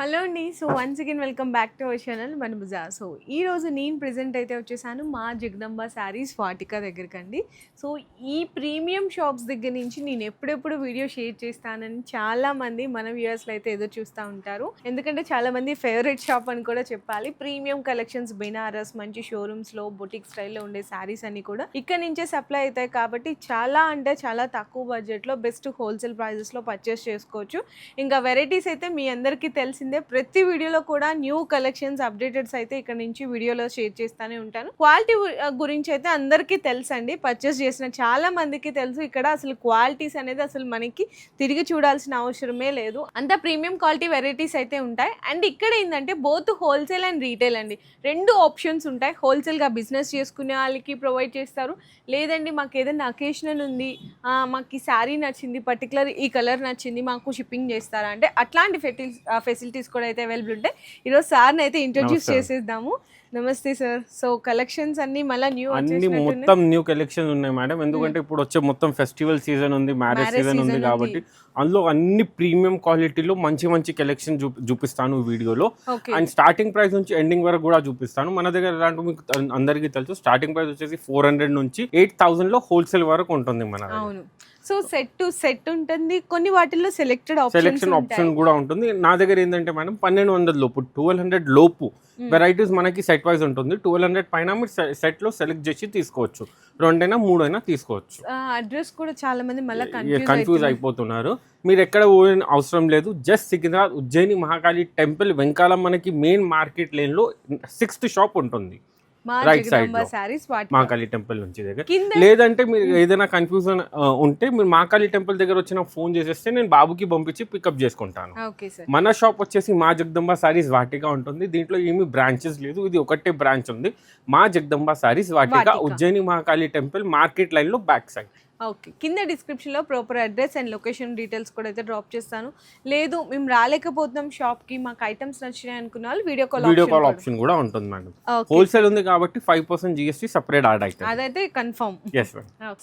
Hello అండి. So once again welcome back to our channel మనబుజా so ఈ రోజు నేను ప్రజెంట్ అయితే వచ్చేసాను మా జగదంబ శారీస్ వాటిక దగ్గరకండి. సో ఈ ప్రీమియం షాప్స్ దగ్గర నుంచి నేను ఎప్పుడెప్పుడు వీడియో షేర్ చేస్తానని చాలా మంది మన వ్యూవర్స్లో అయితే ఎదురు చూస్తూ ఉంటారు. ఎందుకంటే చాలా మంది ఫేవరెట్ షాప్ అని కూడా చెప్పాలి. ప్రీమియం కలెక్షన్స్ బెనారస్ మంచి షోరూమ్స్లో బొటిక్ స్టైల్లో ఉండే శారీస్ అన్ని కూడా ఇక్కడ నుంచే సప్లై అవుతాయి కాబట్టి చాలా అంటే చాలా తక్కువ బడ్జెట్లో బెస్ట్ హోల్సేల్ ప్రైజెస్లో పర్చేస్ చేసుకోవచ్చు. ఇంకా వెరైటీస్ అయితే మీ అందరికీ తెలిసిందే ప్రతి వీడియోలో కూడా న్యూ కలెక్షన్స్ అప్డేటెడ్స్ అయితే ఇక్కడ నుంచి వీడియోలో షేర్ చేస్తూనే ఉంటాను. క్వాలిటీ గురించి అయితే అందరికీ తెలుసండి. పర్చేస్ చేసిన చాలా మందికి తెలుసు. ఇక్కడ అసలు క్వాలిటీస్ అనేది అసలు మనకి తిరిగి చూడాల్సిన అవసరమే లేదు. అంత ప్రీమియం క్వాలిటీ వెరైటీస్ అయితే ఉంటాయి. అండ్ ఇక్కడ ఏంటంటే బోత్ హోల్సేల్ అండ్ రీటైల్ అండి. రెండు ఆప్షన్స్ ఉంటాయి. హోల్సేల్గా బిజినెస్ చేసుకునే వాళ్ళకి ప్రొవైడ్ చేస్తారు. లేదండి మాకు ఏదైనా అకేషనల్ ఉంది మాకు ఈ శారీ నచ్చింది పర్టికులర్ ఈ కలర్ నచ్చింది మాకు షిప్పింగ్ చేస్తారా? అంటే అట్లాంటి ఫెసిలిటీస్ కూడా అయితే అవైలబుల్ ఉంటాయి. ఈరోజు సార్ని అయితే ఇంట్రడ్యూస్. చేసేద్దాము. నమస్తే సార్. సో కలెక్షన్స్ అన్ని మళ్ళీ న్యూ అన్ని మొత్తం న్యూ కలెక్షన్ ఉన్నాయి మేడం. ఎందుకంటే ఇప్పుడు వచ్చే మొత్తం ఫెస్టివల్ సీజన్ ఉంది మ్యారేజ్ సీజన్ ఉంది కాబట్టి అందులో అన్ని ప్రీమియం క్వాలిటీలో మంచి మంచి కలెక్షన్ చూపిస్తాను వీడియోలో. అండ్ స్టార్టింగ్ ప్రైస్ నుంచి ఎండింగ్ వరకు కూడా చూపిస్తాను. మన దగ్గర ఎలాంటి మీకు అందరికీ తెలుసు. స్టార్టింగ్ ప్రైస్ వచ్చేసి ఫోర్ హండ్రెడ్ నుంచి ఎయిట్ థౌసండ్లో హోల్సేల్ వరకు ఉంటుంది మన సో సెట్ టు సెట్ ఉంటుంది. కొన్ని వాటిల్లో సెలెక్టెడ్ సెలెక్షన్ ఆప్షన్ కూడా ఉంటుంది. నా దగ్గర ఏంటంటే మేడం పన్నెండు వందల లోపు ట్వెల్వ్ హండ్రెడ్ లోపు. వెరైటీస్ మనకి సెట్ వైజ్ ఉంటుంది. ట్వెల్వ్ హండ్రెడ్ పైన మీరు సెట్లో సెలెక్ట్ చేసి తీసుకోవచ్చు. రెండైనా మూడైనా తీసుకోవచ్చు. అడ్రస్ కూడా చాలా మంది మళ్ళీ కన్ఫ్యూజ్ కన్ఫ్యూజ్ అయిపోతున్నారు. మీరు ఎక్కడ పోయిన అవసరం లేదు. జస్ట్ సికింద్రాబాద్ ఉజ్జయిని మహాకాళి టెంపుల్ వెంకాల మనకి మెయిన్ మార్కెట్ లేన్లో సిక్స్త్ షాప్ ఉంటుంది. మా right side జగదంబ లో. శారీస్ వాటి మహాకాళి టెంపుల్ నుంచి దగ్గర. లేదంటే మీరు ఏదైనా కన్ఫ్యూజన్ ఉంటే మీరు మహాకాళి టెంపుల్ దగ్గర వచ్చిన ఫోన్ చేసేస్తే నేను బాబుకి పంపించి పికప్ చేసుకుంటాను. మన షాప్ వచ్చేసి మా జగదంబ సారీస్ వాటిగా ఉంటుంది. దీంట్లో ఏమి బ్రాంచెస్ లేదు. ఇది ఒకటే బ్రాంచ్ ఉంది. మా జగదంబ సారీస్ వాటిగా. ఉజ్జయిని మహాకాళి టెంపుల్ మార్కెట్ లైన్లో బ్యాక్ సైడ్ ఓకే. కింద డిస్క్రిప్షన్లో proper address and location details కూడా అయితే డ్రాప్ చేస్తాను. లేదు మేము రాలేకపోతున్నాం షాప్కి మాకు ఐటమ్స్ నచ్చినాయి అనుకున్న వాళ్ళు video call video call option కూడా ఉంటుంది మేడం హోల్సేల్ ఉంది కాబట్టి five percent GST separate add అవుతుంది అదైతే కన్ఫర్మ్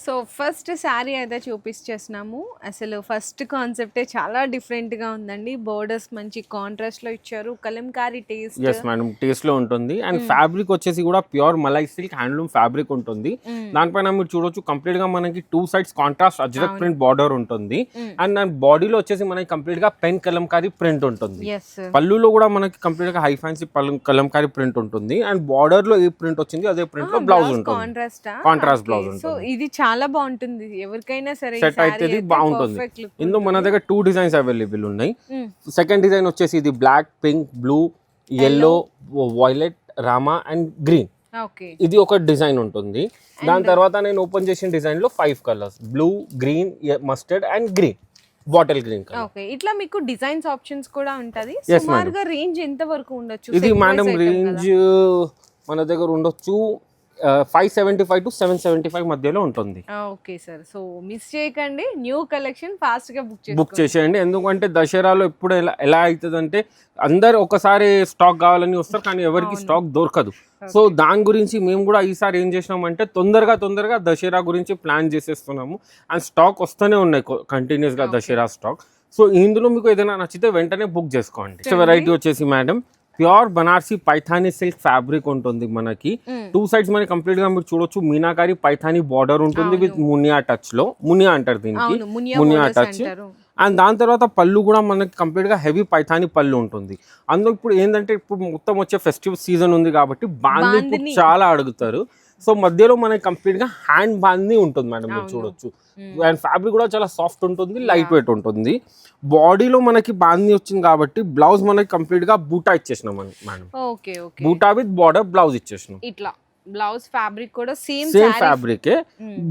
సో ఫస్ట్ శారీ అయితే చూపించేస్తున్నాము అసలు ఫస్ట్ కాన్సెప్టే చాలా డిఫరెంట్గా ఉందండి. బోర్డర్స్ మంచి కాంట్రాస్ట్లో ఇచ్చారు. కలంకారీ టేస్ట్ ఎస్ మేడం టేస్ట్లో ఉంటుంది. అండ్ ఫ్యాబ్రిక్ వచ్చేసి కూడా pure Malai silk handloom fabric ఉంటుంది. దానిపైన మీరు చూడొచ్చు. కంప్లీట్గా మనకి two sides contrast Ajrak print border ఉంటుంది. అండ్ బాడీలో వచ్చేసి మనకి కంప్లీట్గా పెన్ కలంకారీ ప్రింట్ ఉంటుంది. పళ్ళులో కూడా మనకి కంప్లీట్గా హై ఫ్యాన్సీ కలంకారీ ప్రింట్ ఉంటుంది. అండ్ బార్డర్లో ఏ ప్రింట్ వచ్చింది అదే ప్రింట్లో బ్లౌజ్ ఉంటుంది. కాంట్రాస్ట్ సో ఉంటుంది. ఇది చాలా బాగుంటుంది. ఎవరికైనా సరే సెట్ అయితే బాగుంటుంది. ఇందులో మన దగ్గర టూ డిజైన్స్ అవైలబుల్ ఉన్నాయి. సెకండ్ డిజైన్ వచ్చేసి ఇది black pink blue yellow violet Rama and green ఇది ఒక డిజైన్ ఉంటుంది. దాని తర్వాత నేను ఓపెన్ చేసిన డిజైన్లో five colours blue green mustard and green bottle green colour okay ఇట్లా మీకు డిజైన్స్ ఆప్షన్స్ కూడా ఉంటది. సుమారుగా రేంజ్ ఎంత వరకు ఉండొచ్చు? ఇది మేడం రేంజ్ మన దగ్గర ఉండొచ్చు five seventy five to seven seventy five మధ్యలో ఉంటుంది? Okay sir. సో మిస్ చేయకండి. న్యూ కలెక్షన్ ఫాస్ట్గా బుక్ బుక్ చేసేయండి. ఎందుకంటే దసరాలో ఎప్పుడు ఎలా ఎలా అవుతుంది అంటే అందరు ఒకసారి స్టాక్ కావాలని వస్తారు కానీ ఎవరికి. స్టాక్ దొరకదు. సో దాని గురించి మేము కూడా ఈసారి ఏం చేసినామంటే తొందరగా తొందరగా దసరా గురించి ప్లాన్ చేసేస్తున్నాము. అండ్ స్టాక్ వస్తూనే ఉన్నాయి కంటిన్యూస్గా. దసరా స్టాక్ సో ఇందులో మీకు ఏదైనా నచ్చితే వెంటనే బుక్ చేసుకోండి. వెరైటీ వచ్చేసి madam pure Banarasi Paithani silk fabric ఉంటుంది మనకి. టూ సైడ్స్ మనకి కంప్లీట్గా మీరు చూడొచ్చు మీనాకారి పైథానీ బార్డర్ ఉంటుంది విత్. మునియా టచ్లో మునియా అంటారు దీనికి మునియా. అంటారు అండ్ దాని తర్వాత పళ్ళు కూడా మనకి కంప్లీట్గా హెవీ పైథాని పళ్ళు ఉంటుంది అందులో ఇప్పుడు ఏంటంటే ఇప్పుడు మొత్తం వచ్చే ఫెస్టివల్ సీజన్ ఉంది కాబట్టి బాంది. చాలా అడుగుతారు సో మధ్యలో మనకి కంప్లీట్గా హ్యాండ్ బాంది ఉంటుంది మేడం మీరు. చూడొచ్చు. అండ్ ఫ్యాబ్రిక్ కూడా చాలా సాఫ్ట్ ఉంటుంది లైట్ వెయిట్ ఉంటుంది. బాడీలో మనకి బాంది వచ్చింది కాబట్టి బ్లౌజ్ మనకి కంప్లీట్గా buta ఇచ్చేసినాం madam buta with border blouse ఇచ్చేసినాం. ఇట్లా బ్లౌజ్ ఫ్యాబ్రిక్ కూడా సేమ్ సేమ్ ఫ్యాబ్రిక్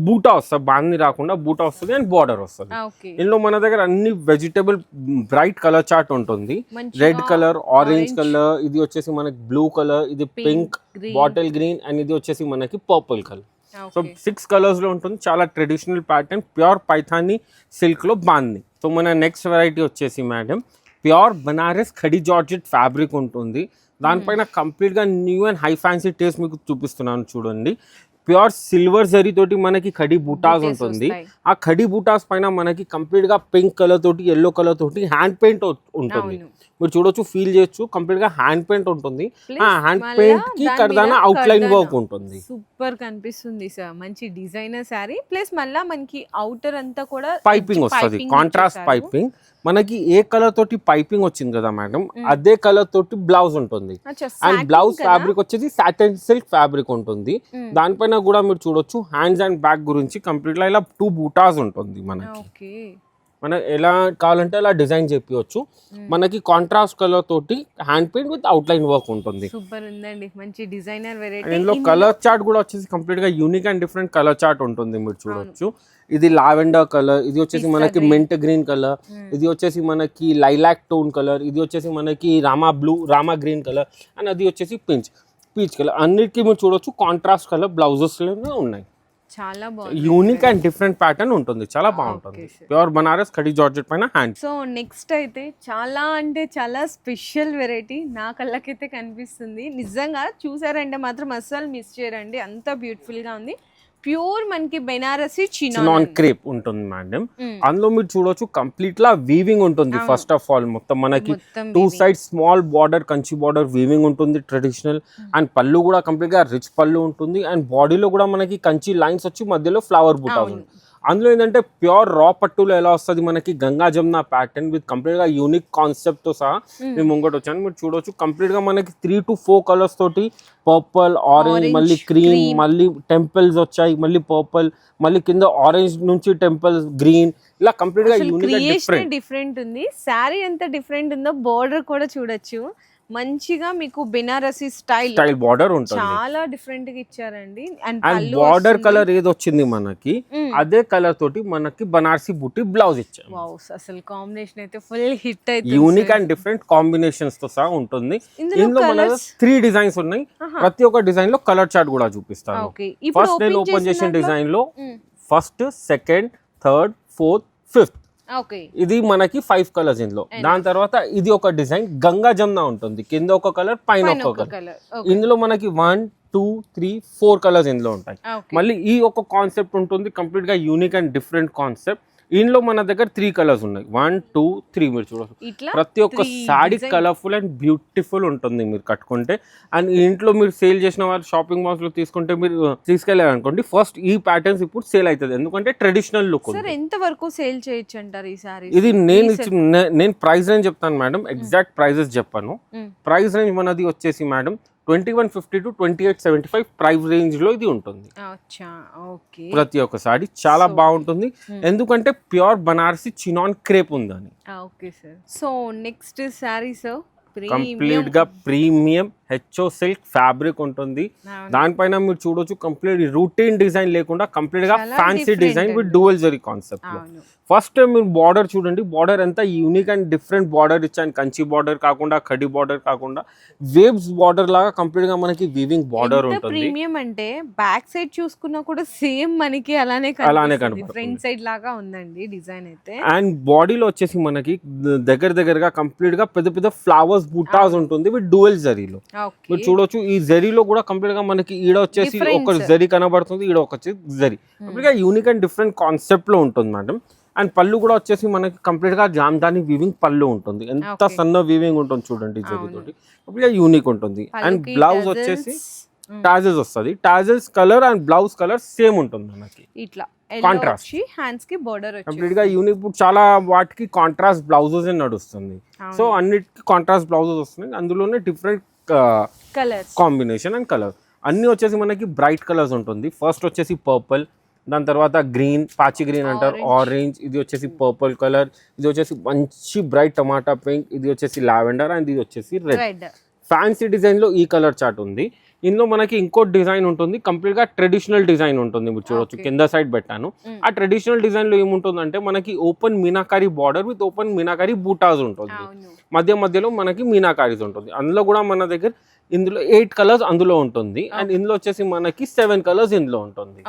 బూటా వస్తుంది బాంది రాకుండా బూటా వస్తుంది అండ్ బార్డర్ వస్తుంది. ఓకే ఇందులో మన దగ్గర అన్ని వెజిటేబుల్ బ్రైట్ కలర్ చార్ట్ ఉంటుంది. రెడ్ కలర్ ఆరెంజ్ కలర్ ఇది వచ్చేసి మనకి బ్లూ కలర్ ఇది పింక్. బాటిల్ గ్రీన్ అండ్ ఇది వచ్చేసి మనకి పర్పుల్ కలర్ సో సిక్స్ కలర్స్లో ఉంటుంది. చాలా ట్రెడిషనల్ ప్యాటర్న్ ప్యూర్ పైథానీ సిల్క్లో బాంది సో మన నెక్స్ట్ వెరైటీ వచ్చేసి madam pure Banaras Khadi georgette fabric ఉంటుంది. దానిపైన కంప్లీట్గా new and high fancy taste మీకు చూపిస్తున్నాను చూడండి. ప్యూర్ సిల్వర్ జరీ తోటి మనకి ఖడి బూటాస్ ఉంటుంది. ఆ ఖడి బూటాస్ పైన మనకి కంప్లీట్గా పింక్ కలర్ తోటి ఎల్లో కలర్ తోటి హ్యాండ్ పెయింట్ ఉంటుంది. మీరు చూడొచ్చు ఫీల్ చేయొచ్చు కంప్లీట్గా హ్యాండ్ పెయింట్ ఉంటుంది ఆ హ్యాండ్ పెయింట్కి దాని కడదాన అవుట్ లైన్. వర్క్ ఉంటుంది సూపర్ కనిపిస్తుంది సార్ మంచి డిజైనర్ శారీ ప్లస్ మళ్ళా మనకి అవుటర్ అంతా కూడా పైపింగ్ వస్తుంది కాంట్రాస్ట్. పైపింగ్ మనకి ఏ కలర్ తోటి పైపింగ్ వచ్చింది కదా మేడం అదే కలర్ తోటి బ్లౌజ్ ఉంటుంది. And blouse? ఫ్యాబ్రిక్ వచ్చేసి సాటన్ సిల్క్ ఫ్యాబ్రిక్ ఉంటుంది. దానిపైన కూడా మీరు చూడొచ్చు హ్యాండ్స్ అండ్ బ్యాక్ గురించి కంప్లీట్గా ఇలా టూ బూటాస్ ఉంటుంది మనకి. మన ఎలా కావాలంటే అలా డిజైన్ చేపించవచ్చు మనకి కాంట్రాస్ట్ కలర్ తోటి hand paint with out line work ఉంటుంది. సూపర్ ఉందండి మంచి డిజైనర్ వెరైటీ ఇందులో కలర్ చార్ట్ కూడా వచ్చేసి కంప్లీట్గా unique and different colour chart ఉంటుంది మీరు చూడొచ్చు. ఇది లావెండర్ కలర్ ఇది వచ్చేసి మనకి. మెంట్ గ్రీన్ కలర్ ఇది వచ్చేసి మనకి లైలాక్ టోన్ కలర్ ఇది వచ్చేసి మనకి Rama blue Rama green colour and అది వచ్చేసి పించ్ పీచ్ కలర్ అన్నిటికీ మీరు చూడొచ్చు కాంట్రాస్ట్ కలర్ బ్లౌజెస్ ఉన్నాయి. చాలా బాగుంది. యూనిక్ అండ్ డిఫరెంట్ ప్యాటర్న్ ఉంటుంది చాలా బాగుంటుంది. sir. ప్యూర్ బనారస్ కడి జార్జెట్ పైన హ్యాండ్ సో నెక్స్ట్ అయితే చాలా అంటే చాలా స్పెషల్ వెరైటీ నా కళ్ళకైతే కనిపిస్తుంది. నిజంగా చూసారంటే మాత్రం అస్సలు మిస్ చేయరండి. అంత బ్యూటిఫుల్గా ఉంది. ప్యూర్ మనకి బెనారసి నాన్ చినాన్ క్రేప్ ఉంటుంది మేడం Mm. అందులో మీరు చూడొచ్చు కంప్లీట్ లా వీవింగ్ ఉంటుంది. ఫస్ట్ ఆఫ్ ఆల్ మొత్తం మనకి two. Side small border Kanchi border weaving ఉంటుంది ట్రెడిషనల్ అండ్ పళ్ళు కూడా కంప్లీట్గా రిచ్ పళ్ళు ఉంటుంది అండ్ బాడీలో కూడా మనకి కంచి లైన్స్ వచ్చి మధ్యలో ఫ్లవర్ బూటాస్ అవును. అందులో ఏంటంటే ప్యూర్ రా పట్టులో ఎలా వస్తుంది మనకి? గంగా జమున ప్యాటర్న్ విత్ కంప్లీట్గా యూనిక్ కాన్సెప్ట్తో సహా మేము ముంగట వచ్చాను. మీరు చూడొచ్చు. కంప్లీట్గా మనకి త్రీ టు ఫోర్ కలర్స్ తోటి పర్పుల్ ఆరెంజ్ మళ్ళీ క్రీమ్. మళ్ళీ టెంపుల్స్ వచ్చాయి. మళ్ళీ పర్పుల్ మళ్ళీ కింద ఆరెంజ్ నుంచి టెంపుల్స్ గ్రీన్ ఇలా కంప్లీట్గా అసలు యూనిక్ డిఫరెంట్ ఉంది. శారీ ఎంత డిఫరెంట్ ఉందో బోర్డర్ కూడా చూడొచ్చు. మంచిగా మీకు బెనారసి స్టైల్ స్టైల్ బార్డర్ ఉంటుంది. చాలా డిఫరెంట్గా ఇచ్చారండి. అండ్ బార్డర్ కలర్ ఏది వచ్చింది మనకి Mm. అదే కలర్ తోటి మనకి బనార్సీ బుట్టి బ్లౌజ్ ఇచ్చాము వావ్ అసలు కాంబినేషన్ అయితే ఫుల్ హిట్ అయితే యూనిక్ అండ్ డిఫరెంట్ కాంబినేషన్స్తో సహా ఉంటుంది. ఇందులో మన? త్రీ డిజైన్స్ ఉన్నాయి. ప్రతి ఒక్క డిజైన్లో కలర్ చార్ట్ కూడా చూపిస్తాను. ఫస్ట్ నేను ఓపెన్ చేసిన డిజైన్లో. First second third fourth fifth ఇది మనకి ఫైవ్ కలర్స్ ఇందులో. దాని తర్వాత ఇది ఒక డిజైన్ గంగా జమున ఉంటుంది. కింద ఒక కలర్ పైన ఒక కలర్ ఇందులో మనకి one two three four colours ఇందులో ఉంటాయి. ఓకే మళ్ళీ ఈ ఒక కాన్సెప్ట్ ఉంటుంది కంప్లీట్గా యూనిక్ అండ్ డిఫరెంట్ కాన్సెప్ట్ ఇందులో మన దగ్గర త్రీ కలర్స్ ఉన్నాయి. వన్ టూ త్రీ మీరు చూడవచ్చు ఇట్లా ప్రతి ఒక్క design- కలర్ఫుల్ అండ్ బ్యూటిఫుల్ ఉంటుంది మీరు కట్టుకుంటే. అండ్ ఇంట్లో మీరు సేల్ చేసిన వాళ్ళు షాపింగ్ మాల్స్లో తీసుకుంటే మీరు తీసుకెళ్ళారు అనుకోండి ఫస్ట్ ఈ ప్యాటర్న్స్ ఇప్పుడు సేల్ అవుతుంది. ఎందుకంటే ట్రెడిషనల్ లుక్ ఎంత వరకు సేల్ చేయొచ్చు అంటారు ఈ సారీ ఇది నేను నేను ప్రైస్ రేంజ్ చెప్తాను మేడం ఎగ్జాక్ట్ ప్రైజెస్ చెప్పాను. ప్రైస్ రేంజ్ మనది వచ్చేసి madam twenty one fifty to twenty eight seventy five price రేంజ్లో ఇది ఉంటుంది. ప్రతి ఒక్క సారీ చాలా బాగుంటుంది. ఎందుకంటే ప్యూర్ బనారసి చినాన్ క్రేప్ ఉందని. Okay sir. So next sari sir కంప్లీట్గా ప్రీమియం హెచ్ఓ సిల్క్ ఫ్యాబ్రిక్ ఉంటుంది. దానిపైన మీరు చూడొచ్చు కంప్లీట్ రూటీన్ డిజైన్ లేకుండా కంప్లీట్గా fancy design with. Dual zari concept first మీరు బార్డర్ చూడండి బార్డర్ ఎంత యూనిక్ అండ్ డిఫరెంట్ బార్డర్ ఇచ్చాను కంచి బార్డర్ కాకుండా కడి బార్డర్ కాకుండా వేవ్స్ బార్డర్ లాగా కంప్లీట్గా మనకి వీవింగ్ బార్డర్ ఉంటుంది. ప్రీమియం అంటే బ్యాక్ సైడ్ చూసుకున్నా కూడా సేమ్ మనకి అలానే అలానే కనపడుతుంది. ఫ్రంట్ సైడ్ లాగా ఉందండి డిజైన్ అయితే. అండ్ బాడీలో వచ్చేసి మనకి దగ్గర దగ్గరగా కంప్లీట్గా పెద్ద పెద్ద ఫ్లవర్స్ బుట్టాస్ ఉంటుంది విత్ డువెల్ జరీలో మీరు చూడొచ్చు ఈ జరీలో కూడా కంప్లీట్గా మనకి ఈడ వచ్చేసి. ఒక జరీ కనబడుతుంది ఈడ ఒక జరీ. కంప్లీట్గా యూనిక్ అండ్ డిఫరెంట్ కాన్సెప్ట్లో ఉంటుంది మేడం అండ్ పళ్ళు కూడా వచ్చేసి మనకి కంప్లీట్గా జామ్దాని వీవింగ్ పళ్ళు ఉంటుంది. ఎంత. సన్న వీవింగ్ ఉంటుంది చూడండి ఈ జరీ తోటి. కంప్లీట్గా యూనిక్ ఉంటుంది. అండ్ బ్లౌజ్ వచ్చేసి టాజెస్ వస్తుంది. Tassels colour and blouse colour same ఉంటుంది మనకి. ఇట్లా. హ్యాండ్స్కి బోర్డర్ కంప్లీట్గా యూనిక్ ఇప్పుడు చాలా వాటికి కాంట్రాస్ట్ బ్లౌజెస్ నడుస్తుంది. సో అన్నిటికి కాంట్రాస్ట్ బ్లౌజెస్ వస్తున్నాయి. అందులోనే డిఫరెంట్ కాంబినేషన్ అండ్ కలర్ అన్ని వచ్చేసి మనకి బ్రైట్ కలర్స్ ఉంటుంది. ఫస్ట్ వచ్చేసి పర్పుల్ దాని తర్వాత గ్రీన్ పాచి గ్రీన్ అంటారు. ఆరెంజ్ ఇది వచ్చేసి పర్పుల్ కలర్ ఇది వచ్చేసి మంచి బ్రైట్ టమాటా పింక్ ఇది వచ్చేసి లావెండర్ అండ్ ఇది వచ్చేసి రెడ్ ఫ్యాన్సీ డిజైన్లో ఈ కలర్ చార్ట్ ఉంది. ఇందులో మనకి ఇంకో డిజైన్ ఉంటుంది కంప్లీట్గా ట్రెడిషనల్ డిజైన్ ఉంటుంది. మీరు చూడొచ్చు. కింద సైడ్ పెట్టాను. Mm. ఆ ట్రెడిషనల్ డిజైన్లో ఏముంటుందంటే మనకి open meenakari border with open meenakari buttas ఉంటుంది. మధ్య మధ్యలో మనకి మీనాకారీస్ ఉంటుంది. అందులో కూడా మన దగ్గర ఇందులో ఎయిట్ కలర్స్ అందులో ఉంటుంది. అండ్ ఇందులో వచ్చేసి మనకి సెవెన్ కలర్స్ ఇందులో ఉంటుంది.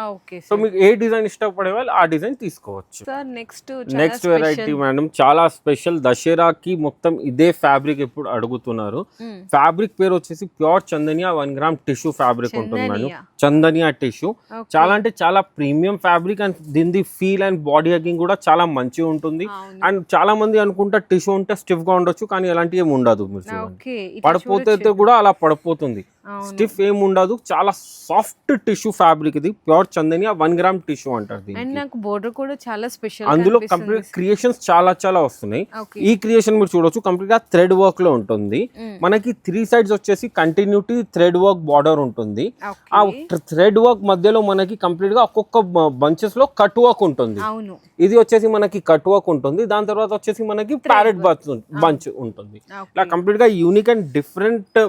సో మీకు ఏ డిజైన్ ఇష్టపడే వాళ్ళు ఆ డిజైన్ తీసుకోవచ్చు. నెక్స్ట్ నెక్స్ట్ వెరైటీ మేడం చాలా స్పెషల్ దసరాకి మొత్తం ఇదే ఫ్యాబ్రిక్ ఇప్పుడు అడుగుతున్నారు. ఫ్యాబ్రిక్ పేరు వచ్చేసి pure Chandaniya one gram tissue fabric ఉంటుంది మేడం చందనియా. టిష్యూ. చాలా అంటే చాలా ప్రీమియం ఫ్యాబ్రిక్ అండ్ దీని ఫీల్ అండ్ బాడీ హగింగ్ కూడా చాలా మంచిగా ఉంటుంది. అండ్ చాలా మంది అనుకుంటా టిష్యూ ఉంటే స్టిఫ్గా ఉండొచ్చు కానీ ఏమి ఉండదు మీరు పడిపోతే కూడా అలా పడిపోతుంది. స్టిఫ్ ఏం ఉండదు చాలా సాఫ్ట్ టిష్యూ ఫ్యాబ్రిక్ ఇది pure Chandaniya one gram tissue అంటారు అండ్ దీనికి నాకు బోర్డర్ కూడా చాలా స్పెషల్ అందులో కంప్లీట్ క్రియేషన్స్ చాలా చాలా వస్తున్నాయి. ఈ క్రియేషన్ మీరు చూడొచ్చు కంప్లీట్గా థ్రెడ్ వర్క్లో ఉంటుంది మనకి త్రీ సైడ్స్ వచ్చేసి కంటిన్యూటీ థ్రెడ్ వర్క్ బార్డర్ ఉంటుంది. ఆ థ్రెడ్ వర్క్ మధ్యలో మనకి కంప్లీట్గా ఒక్కొక్క బంచెస్లో కట్ వర్క్ ఉంటుంది. ఇది వచ్చేసి మనకి కట్ వర్క్ ఉంటుంది. దాని తర్వాత వచ్చేసి మనకి ప్యారెట్ బంచ్ ఉంటుంది. ఇలా కంప్లీట్గా యూనిక్ అండ్ డిఫరెంట్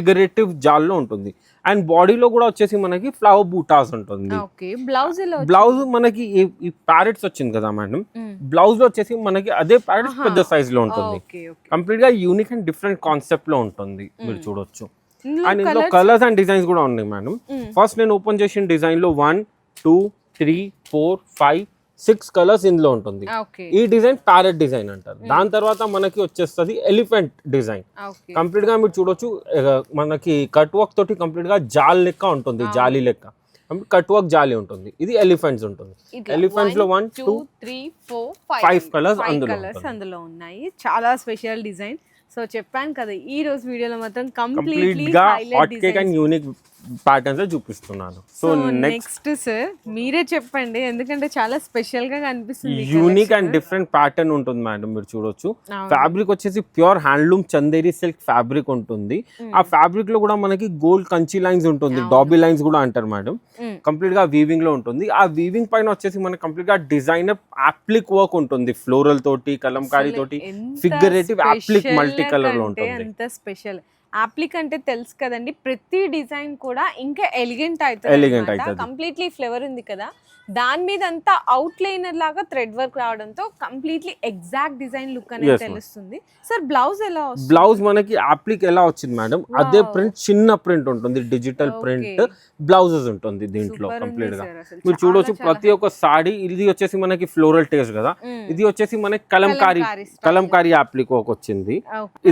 ఫిగరేటివ్ జాల్లో ఉంటుంది. అండ్ బాడీలో కూడా వచ్చేసి మనకి ఫ్లవర్ బూటాస్ ఉంటుంది. బ్లౌజ్ బ్లౌజ్ మనకి ఈ- ప్యారెట్స్ వచ్చింది కదా మేడం. బ్లౌజ్లో వచ్చేసి మనకి అదే ప్యారెట్స్ పెద్ద సైజ్లో ఉంటుంది కంప్లీట్గా యూనిక్ అండ్ డిఫరెంట్ కాన్సెప్ట్లో ఉంటుంది. మీరు చూడొచ్చు. అండ్ ఇందులో కలర్స్ అండ్ డిజైన్స్ కూడా ఉన్నాయి మేడం. ఫస్ట్ నేను ఓపెన్ చేసిన డిజైన్లో one two three four five six colours ఇందులో ఉంటుంది. ఓకే ఈ డిజైన్ ప్యారెట్ డిజైన్ అంటారు. దాని తర్వాత మనకి వచ్చేస్తుంది ఎలిఫెంట్ డిజైన్. ఓకే కంప్లీట్గా మీరు చూడొచ్చు మనకి కట్ వర్క్ తోటి కంప్లీట్గా జాల్ లెక్క ఉంటుంది జాలీ లెక్క. కట్ వర్క్ జాలీ ఉంటుంది. ఇది ఎలిఫెంట్స్ ఉంటుంది. ఎలిఫెంట్స్లో వన్ టూ త్రీ ఫోర్ అందులో కలర్స్ ఉంటుంది. అందులో ఉన్నాయి. చాలా స్పెషల్ డిజైన్ సో చెప్పాను కదా ఈ రోజు వీడియోలో మాత్రం కంప్లీట్గా hot cake and unique patterns చూపిస్తున్నాను. సో నెక్స్ట్ సార్ మీరే చెప్పండి. ఎందుకంటే చాలా స్పెషల్గా కనిపిస్తుంది యూనిక్. అండ్ డిఫరెంట్ ప్యాటర్న్ ఉంటుంది మేడం మీరు చూడొచ్చు. ఫ్యాబ్రిక్ వచ్చేసి pure handloom Chanderi silk fabric ఉంటుంది. ఆ ఫ్యాబ్రిక్లో కూడా మనకి గోల్డ్ కంచి లైన్స్ ఉంటుంది. డాబీ లైన్స్ కూడా అంటారు మేడం. కంప్లీట్గా వీవింగ్లో ఉంటుంది. ఆ వీవింగ్ పైన వచ్చేసి మనకి కంప్లీట్గా డిజైనర్ అప్లిక్ వర్క్ ఉంటుంది. ఫ్లోరల్ తోటి కలంకారీ తోటి ఫిగరేటివ్ అప్లిక్ మల్టీ కలర్లో ఉంటుంది. స్పెషల్ అప్లిక్ అంటే తెలుసు కదండి. ప్రతి డిజైన్ కూడా ఇంకా ఎలిగెంట్ అవుతది. కంప్లీట్లీ ఫ్లేవర్ ఉంది కదా. దాని మీద అంతా అవుట్ లైనర్ లాగా థ్రెడ్ వర్క్ రావడంతో కంప్లీట్లీ ఎగ్జాక్ట్ డిజైన్ లుక్ అనేది. తెలుస్తుంది. సార్ బ్లౌజ్ ఎలా వస్తుంది? బ్లౌజ్ మనకి అప్లిక్ ఎలా వచ్చింది మేడం అదే. ప్రింట్ చిన్న ప్రింట్ ఉంటుంది డిజిటల్ ప్రింట్ బ్లౌజెస్ ఉంటుంది దీంట్లో కంప్లీట్గా. మీరు చూడొచ్చు ప్రతి ఒక్క సాడీ ఇది వచ్చేసి మనకి ఫ్లోరల్ టేస్ట్ కదా. ఇది వచ్చేసి మనకి కలంకారీ కలంకారీ అప్లిక్ ఒక వచ్చింది.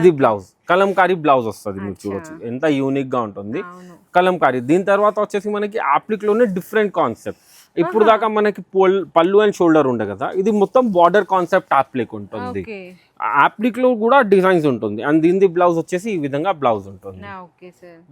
ఇది బ్లౌజ్ కలంకారీ బ్లౌజ్ వస్తుంది మీరు. చూడొచ్చు. ఎంత యూనిక్గా ఉంటుంది. కలంకారీ. దీని తర్వాత వచ్చేసి మనకి అప్లిక్లోనే డిఫరెంట్ కాన్సెప్ట్ ఇప్పుడు దాకా మనకి పోల్- పళ్ళు అండ్ షోల్డర్ ఉండే కదా ఇది మొత్తం బార్డర్ కాన్సెప్ట్ అప్లిక్ ఉంటుంది. ఓకే. అప్లిక్లో కూడా డిజైన్స్ ఉంటుంది. అండ్ దీని బ్లౌజ్ వచ్చేసి ఈ విధంగా బ్లౌజ్ ఉంటుంది.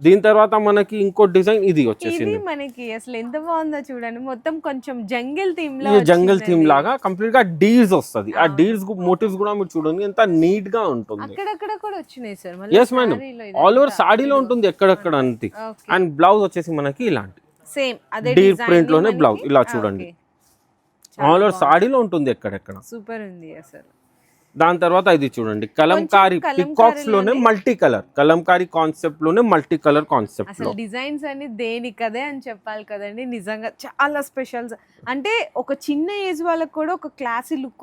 దీని తర్వాత మనకి ఇంకో డిజైన్ ఇది వచ్చేసింది. మనకి అసలు ఎంత బాగుందో చూడండి. మొత్తం కొంచెం జంగిల్ థీమ్లో ఈ జంగల్ థీమ్ లాగా కంప్లీట్గా డీల్స్ వస్తుంది. ఆ డీల్స్ మోటివ్స్ కూడా మీరు చూడండి ఎంత నీట్గా ఉంటుంది. అక్కడక్కడ కూడా వచ్చినాయి sir. Yes madam all over సాడీలో ఉంటుంది ఎక్కడెక్కడ అంతే. అండ్ బ్లౌజ్ వచ్చేసి మనకి ఇలాంటి. సేమ్ అదే డీప్ ప్రింట్లోనే బ్లౌజ్. ఇలా చూడండి. ఆల్ ఓవర్ సాడీలో ఉంటుంది ఎక్కడెక్కడ? సూపర్ ఉంది అసలు. దాని తర్వాత ఇది చూడండి. కలంకారీ పికాక్స్లోనే మల్టీ కలర్ కలంకారీ కాన్సెప్ట్లోనే మల్టీ కలర్ కాన్సెప్ట్లో డిజైన్స్ అన్ని దేనికదే అని చెప్పాలి కదండి. నిజంగా చాలా స్పెషల్ అంటే ఒక చిన్న ఏజ్ వాళ్ళకి కూడా ఒక క్లాసీ లుక్.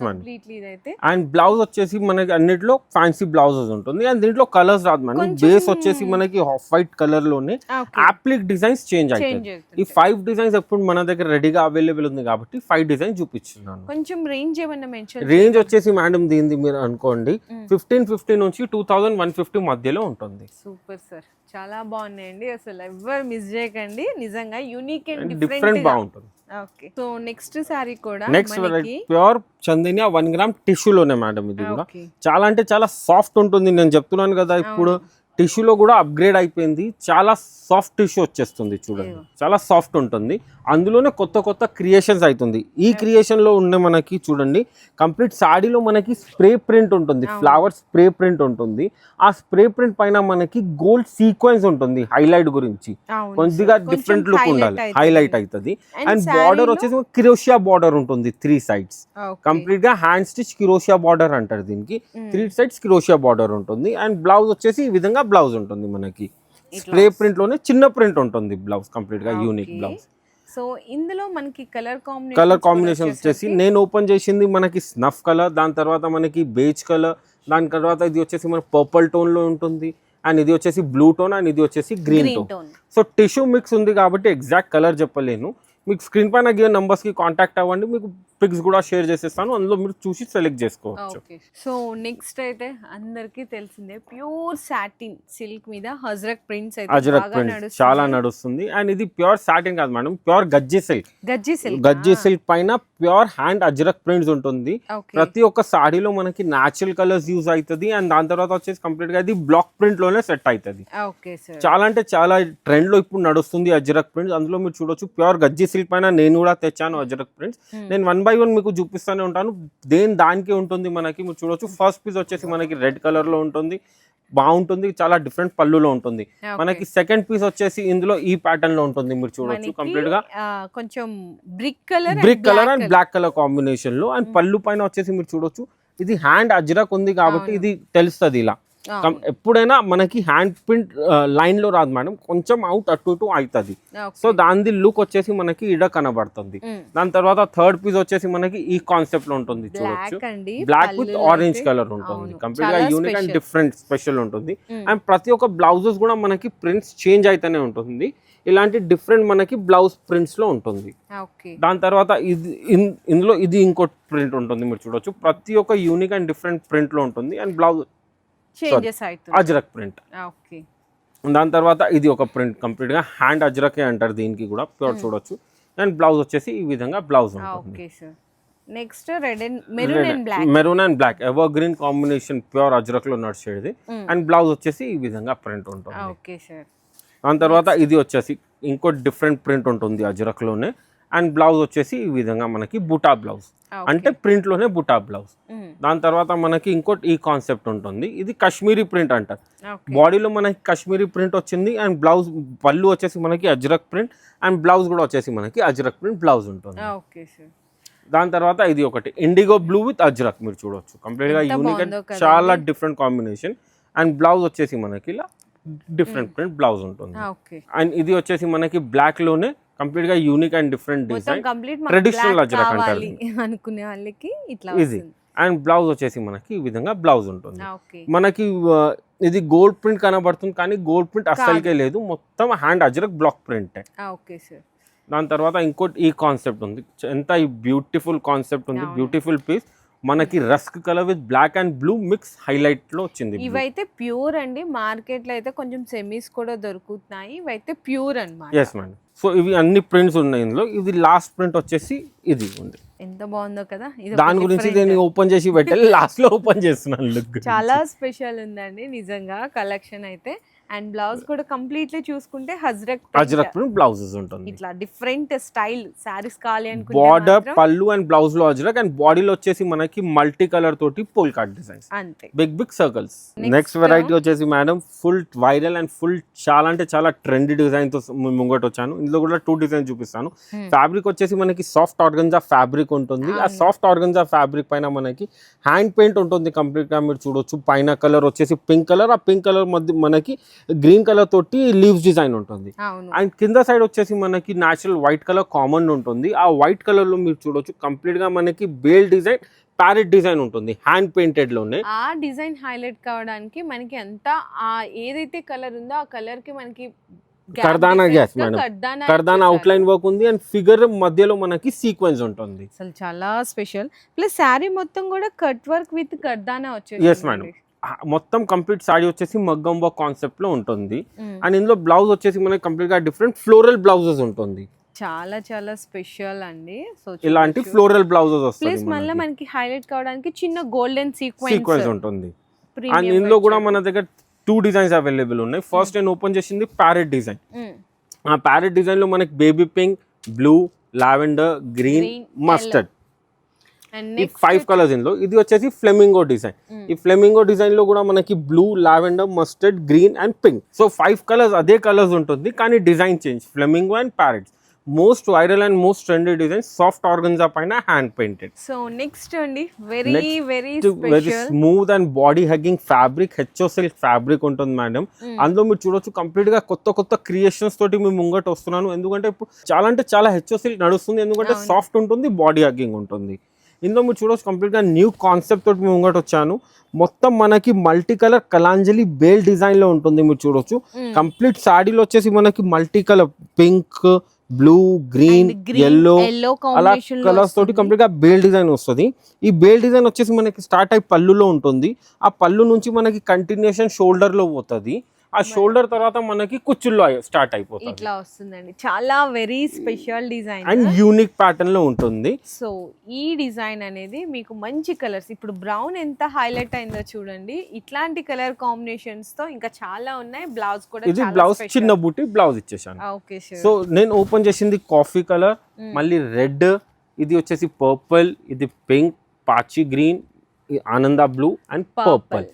కంప్లీట్లీ ఇదైతే. అండ్ బ్లౌజ్ వచ్చేసి మనకి అన్నిట్లో ఫ్యాన్సీ బ్లౌజెస్ ఉంటుంది. అండ్ దీంట్లో కలర్స్ రాదు మేడం కొంచెం- బేస్ వచ్చేసి మనకి ఆఫ్ వైట్ కలర్లోనే ఓకే అప్లిక్ డిజైన్స్ చేంజ్ అవుతాయి. ఈ ఫైవ్ డిజైన్స్ ఎప్పుడు మన దగ్గర రెడీగా అవైలబుల్ ఉంది కాబట్టి ఫైవ్ డిజైన్స్ చూపించున్నాను కొంచెం రేంజ్ ఏమన్నా మెన్షన్ రేంజ్ వచ్చేసి మేడం దీనిది మీరు అనుకోండి. ఫిఫ్టీన్ ఫిఫ్టీ నుంచి టూ థౌజండ్ వన్ ఫిఫ్టీ మధ్యలో ఉంటుంది. Super sir. చాలా బాగున్నాయండి. అసలు ఎవ్వరు మిస్ చేయకండి. నిజంగా యూనిక్ అండ్ డిఫరెంట్ బాగుంటుంది. ఓకే సో నెక్స్ట్ సారీ కూడా నెక్స్ట్ మనకి ప్యూర్ చందనియా వన్ గ్రామ్ టిష్యూలోనే మేడం ఇది కూడా. చాలా అంటే చాలా సాఫ్ట్ ఉంటుంది. నేను చెప్తున్నాను కదా ఇప్పుడు టిష్యూలో కూడా అప్గ్రేడ్ అయిపోయింది. చాలా సాఫ్ట్ టిష్యూ వచ్చేస్తుంది చూడండి. చాలా సాఫ్ట్ ఉంటుంది. అందులోనే కొత్త కొత్త క్రియేషన్స్ అవుతుంది. ఈ క్రియేషన్లో ఉండే మనకి చూడండి కంప్లీట్ సాడీలో మనకి స్ప్రే ప్రింట్ ఉంటుంది. ఫ్లవర్ స్ప్రే ప్రింట్ ఉంటుంది. ఆ స్ప్రే ప్రింట్ పైన మనకి గోల్డ్ సీక్వెన్స్ ఉంటుంది హైలైట్ గురించి. కొద్దిగా. డిఫరెంట్ లుక్ ఉండాలి. హైలైట్ అవుతుంది. అండ్ బార్డర్ వచ్చేసి క్రియోషియా బార్డర్ ఉంటుంది త్రీ సైడ్స్. కంప్లీట్గా హ్యాండ్ స్టిచ్ కిరోషియా బార్డర్ అంటారు దీనికి. త్రీ సైడ్స్ కిరోషియా బార్డర్ ఉంటుంది. అండ్ బ్లౌజ్ వచ్చేసి ఈ విధంగా బ్లౌజ్ ఉంటుంది మనకి. స్ప్రే ప్రింట్లోనే చిన్న ప్రింట్ ఉంటుంది బ్లౌజ్ కంప్లీట్గా యూనిక్. బ్లౌజ్. సో ఇందులో మనకి కలర్ కాంబినేషన్ కలర్ కాంబినేషన్ వచ్చేసి నేను ఓపెన్ చేసింది మనకి స్నఫ్ కలర్ దాని తర్వాత మనకి బేజ్ కలర్ దాని తర్వాత ఇది వచ్చేసి మన పర్పుల్ టోన్లో ఉంటుంది అండ్ ఇది వచ్చేసి బ్లూ టోన్ అండ్ ఇది వచ్చేసి green tone. So tissue mix ఉంది కాబట్టి ఎగ్జాక్ట్ కలర్ చెప్పలేను. మీకు స్క్రీన్ పైన గివెన్ నంబర్స్కి కాంటాక్ట్ అవ్వండి మీకు పిక్స్ కూడా షేర్ చేసేస్తాను. అందులో మీరు చూసి సెలెక్ట్ చేసుకోవచ్చు. సో నెక్స్ట్ అయితే అందరికీ తెలిసిందే ప్యూర్ సాటిన్ సిల్క్ మీద హజ్రక్ ప్రింట్స్ అయితే అజరక్ బాగా ప్రింట్ నడుస్తున్నాయి. చాలా నడుస్తుంది. అండ్ ఇది ప్యూర్ సాటిన్ కాదు madam pure Gajji silk Gajji silk Gajji silk పైన ప్యూర్ హ్యాండ్ అజరక్ ప్రింట్స్ ఉంటుంది. ప్రతి ఒక్క సాడీలో మనకి న్యాచురల్ కలర్స్ యూజ్ అవుతుంది. అండ్ దాని తర్వాత వచ్చేసి కంప్లీట్గా ఇది బ్లాక్ ప్రింట్లోనే సెట్ అవుతుంది. చాలా అంటే చాలా ట్రెండ్లో ఇప్పుడు నడుస్తుంది అజరక్ ప్రింట్స్ అందులో మీరు చూడొచ్చు ప్యూర్ గజ్జి సిల్క్ పైన నేను కూడా తెచ్చాను అజరక్ ప్రింట్స్ Hmm. నేను వన్ బై వన్ మీకు చూపిస్తూనే ఉంటాను. దేని దానికి ఉంటుంది మనకి మీరు చూడొచ్చు. ఫస్ట్ పీస్ వచ్చేసి మనకి రెడ్ కలర్లో ఉంటుంది. బాగుంటుంది. చాలా డిఫరెంట్ పళ్ళులో ఉంటుంది. మనకి సెకండ్ పీస్ వచ్చేసి ఇందులో ఈ ప్యాటర్న్లో ఉంటుంది మీరు చూడొచ్చు కంప్లీట్గా. కొంచెం brick colour brick colour and black colour కాంబినేషన్లో. అండ్ పళ్ళు పైన వచ్చేసి మీరు చూడొచ్చు. ఇది హ్యాండ్ అజ్రక్ ఉంది కాబట్టి. ఇది తెలుస్తుంది ఇలా. ఎప్పుడైనా మనకి హ్యాండ్ ప్రింట్ లైన్లో రాదు మేడం. కొంచెం అవుట్ అటు ఇటు అవుతుంది. సో దాని లుక్ వచ్చేసి మనకి ఇడ కనబడుతుంది. దాని తర్వాత థర్డ్ పీస్ వచ్చేసి మనకి ఈ కాన్సెప్ట్లో ఉంటుంది చూడొచ్చు. బ్లాక్ విత్ ఆరెంజ్ కలర్ ఉంటుంది. కంప్లీట్గా యూనిక్ అండ్. డిఫరెంట్ స్పెషల్ ఉంటుంది. అండ్ ప్రతి ఒక్క బ్లౌజెస్ కూడా మనకి ప్రింట్స్ చేంజ్ అయితేనే ఉంటుంది. ఇలాంటి డిఫరెంట్ మనకి బ్లౌజ్ ప్రింట్స్లో ఉంటుంది దాని తర్వాత ఇది ఇందులో ఇది ఇంకో ప్రింట్ ఉంటుంది. మీరు చూడొచ్చు. ప్రతి ఒక్క యూనిక్ అండ్ డిఫరెంట్ ప్రింట్లో ఉంటుంది. And blouse Ajrak print. దాని తర్వాత ఇది ఒక ప్రింట్ కంప్లీట్గా హ్యాండ్ అజ్రకే అంటారు దీనికి కూడా. ప్యూర్ చూడొచ్చు. అండ్ బ్లౌజ్ వచ్చేసి ఈ విధంగా బ్లౌజ్ ఉంటుంది. Next red and maroon and black maroon and black evergreen combination pure అజ్రక్లో నడిచేది. అండ్ బ్లౌజ్ వచ్చేసి ఈ విధంగా ప్రింట్ ఉంటుంది. ఓకే సార్ దాని తర్వాత ఇది వచ్చేసి ఇంకో డిఫరెంట్ ప్రింట్ ఉంటుంది అజ్రక్లోనే అండ్ బ్లౌజ్ వచ్చేసి ఈ విధంగా మనకి బుటా బ్లౌజ్. అంటే ప్రింట్లోనే బుటా బ్లౌజ్. దాని తర్వాత మనకి ఇంకోటి ఈ కాన్సెప్ట్ ఉంటుంది. ఇది కాశ్మీరీ ప్రింట్ అంటారు బాడీలో మనకి కాశ్మీరీ ప్రింట్ వచ్చింది అండ్ బ్లౌజ్ పళ్ళు వచ్చేసి మనకి అజ్రక్ ప్రింట్ అండ్ బ్లౌజ్ కూడా వచ్చేసి మనకి అజ్రక్ ప్రింట్ బ్లౌజ్ ఉంటుంది. దాని తర్వాత ఇది ఒకటి. ఇండిగో బ్లూ విత్ అజ్రక్ మీరు చూడొచ్చు. కంప్లీట్గా ఎంత యూనిక్ అండ్. చాలా డిఫరెంట్ కాంబినేషన్ అండ్ బ్లౌజ్ వచ్చేసి మనకి ఇలా డిఫరెంట్ ప్రింట్ బ్లౌజ్ ఉంటుంది. అండ్ ఇది వచ్చేసి మనకి బ్లాక్లోనే కంప్లీట్గా unique and different design Traditional Ajrak అంటారు అనుకునే వాళ్ళకి ఇట్లా ఇది అండ్ బ్లౌజ్ వచ్చేసి మనకి ఈ విధంగా బ్లౌజ్ ఉంటుంది. మనకి ఇది గోల్డ్ ప్రింట్ కనబడుతుంది కానీ గోల్డ్ ప్రింట్ అస్సలకే లేదు. మొత్తం hand Ajrak block print okay sir దాని తర్వాత ఇంకోటి ఈ కాన్సెప్ట్ ఉంది. ఎంత ఈ బ్యూటిఫుల్ కాన్సెప్ట్ ఉంది. బ్యూటిఫుల్ పీస్ మనకి rusk colour with black and blue mix హైలైట్లో వచ్చింది. ఇవైతే ప్యూర్ అండి. మార్కెట్లో అయితే కొంచెం సెమీస్ కూడా దొరుకుతున్నాయి. ఇవైతే ప్యూర్ అన్నమాట. ఎస్ మేడం సో ఇవి అన్ని ప్రింట్స్ ఉన్నాయి ఇందులో. ఇది లాస్ట్ ప్రింట్ వచ్చేసి ఇది ఉంది. ఎంత బాగుందో కదా. దాని గురించి different. నేను ఓపెన్ చేసి పెట్టాలి. లాస్ట్లో ఓపెన్ చేస్తున్నాను. లుక్ చాలా స్పెషల్ ఉందండి. నిజంగా కలెక్షన్ అయితే. అండ్ బ్లౌజ్ కూడా కంప్లీట్లీ చూసుకుంటే హజ్రక్ అజ్రక్ ప్రింట్ బ్లౌజెస్ ఉంటుంది. ఇట్లా డిఫరెంట్ స్టైల్ సారీస్ కావాలి అనుకుంటే బార్డర్ పళ్ళు అండ్ బ్లౌజ్లో అజ్రక్ అండ్ బాడీలో వచ్చేసి మనకి మల్టీ కలర్ తోటి పోల్ కట్ డిజైన్స్ అంతే. Big big circles next variety వచ్చేసి madam full viral and full చాలా అంటే చాలా ట్రెండీ డిజైన్తో ముంగట వచ్చాను. ఇందులో కూడా టూ డిజైన్ చూపిస్తాను. Hmm. ఫ్యాబ్రిక్ వచ్చేసి మనకి సాఫ్ట్ ఆర్గన్జా ఫ్యాబ్రిక్ ఉంటుంది. ఆ. సాఫ్ట్ ఆర్గన్జా ఫ్యాబ్రిక్ పైన మనకి హ్యాండ్ పెయింట్ ఉంటుంది కంప్లీట్గా మీరు చూడొచ్చు. పైన కలర్ వచ్చేసి పింక్ కలర్ ఆ పింక్ కలర్ మధ్య మనకి గ్రీన్ కలర్ తోటి లీవ్స్ డిజైన్ ఉంటుంది. అండ్ కింద సైడ్ వచ్చేసి మనకి న్యాచురల్ వైట్ కలర్ కామన్ ఉంటుంది. ఆ వైట్ కలర్లో మీరు చూడొచ్చు కంప్లీట్గా మనకి బేల్ డిజైన్ ప్యారెట్ డిజైన్ ఉంటుంది హ్యాండ్ పెయింటెడ్లోనే. ఆ డిజైన్ హైలైట్ కావడానికి మనకి ఎంత ఆ ఏదైతే కలర్ ఉందో ఆ కలర్కి మనకి కర్దానా difference yes, గా madam. కర్దానా. అవుట్ లైన్ వర్క్ ఉంది అండ్ ఫిగర్ మధ్యలో మనకి సీక్వెన్స్ ఉంటుంది. అసలు చాలా స్పెషల్ ప్లస్ శారీ మొత్తం కూడా కట్ వర్క్ విత్ కర్దానా వచ్చేసి Yes, madam. మొత్తం కంప్లీట్ సాడీ వచ్చేసి మగ్గం వర్క్ కాన్సెప్ట్లో ఉంటుంది. అండ్ ఇందులో బ్లౌజ్ వచ్చేసి మనకి కంప్లీట్గా డిఫరెంట్ ఫ్లోరల్ బ్లౌజెస్ ఉంటుంది. చాలా చాలా స్పెషల్ అండి. సో ఇలాంటి ఫ్లోరల్ బ్లౌజెస్ ప్లస్ వస్తుంది మళ్ళీ మనకి హైలైట్ కావడానికి చిన్న గోల్డెన్ సీక్వెన్స్ సీక్వెన్స్ ఉంటుంది. అండ్ ఇందులో కూడా మన దగ్గర టూ డిజైన్స్ అవైలబుల్ ఉన్నాయి. ఫస్ట్ నేను ఓపెన్ చేసింది ప్యారెట్ డిజైన్ ఆ ప్యారెట్ డిజైన్లో మనకి baby pink blue lavender green mustard ఈ ఫైవ్ కలర్స్ ఇందులో ఇది వచ్చేసి ఫ్లెమింగో డిజైన్ ఈ ఫ్లెమింగో డిజైన్లో కూడా మనకి blue lavender mustard green and pink so five colours అదే కలర్స్ ఉంటుంది కానీ design change flamingo and parrots most viral and most trendy design soft organza పైన హ్యాండ్ పెయింటెడ్ సో నెక్స్ట్ అండి very very very smooth and body hugging fabric HO silk fabric ఉంటుంది madam అందులో మీరు చూడొచ్చు కంప్లీట్గా కొత్త కొత్త క్రియేషన్స్ తోటి మేము ముంగట వస్తున్నాను. ఎందుకంటే ఇప్పుడు చాలా అంటే చాలా హెచ్ఓ సిల్క్ నడుస్తుంది. ఎందుకంటే. సాఫ్ట్ ఉంటుంది బాడీ హగ్గింగ్ ఉంటుంది. ఇందులో మీరు చూడొచ్చు కంప్లీట్గా న్యూ కాన్సెప్ట్ తోటి మేము ముంగట వచ్చాను. మొత్తం మనకి మల్టీ కలర్ కలాంజలి బేల్ డిజైన్లో ఉంటుంది మీరు చూడొచ్చు కంప్లీట్ సాడీలో వచ్చేసి మనకి multi colour pink blue green yellow అలా కలర్స్ తోటి కంప్లీట్గా బేల్ డిజైన్ వస్తుంది. ఈ బేల్ డిజైన్ వచ్చేసి మనకి స్టార్ట్ అయ్యి పళ్ళులో ఉంటుంది. ఆ పళ్ళు నుంచి మనకి కంటిన్యూషన్ షోల్డర్లో పోతుంది. ఆ షోల్డర్ తర్వాత మనకి కుచ్చుల్లో స్టార్ట్ అయిపోతుంది. ఇట్లా వస్తుందండి. చాలా very special design and unique ప్యాటర్న్లో ఉంటుంది. సో ఈ డిజైన్ అనేది మీకు మంచి కలర్స్ ఇప్పుడు బ్రౌన్ ఎంత హైలైట్ అయిందో చూడండి. ఇట్లాంటి కలర్ కాంబినేషన్స్తో ఇంకా చాలా ఉన్నాయి. బ్లౌజ్ కూడా ఇది బ్లౌజ్ చిన్న బుట్టి బ్లౌజ్ ఇచ్చేసాను. ఓకే సో నేను ఓపెన్ చేసింది కాఫీ కలర్ మళ్ళీ రెడ్ ఇది వచ్చేసి పర్పుల్ ఇది పింక్ పాచి గ్రీన్ ఆనంద బ్లూ అండ్ పర్పుల్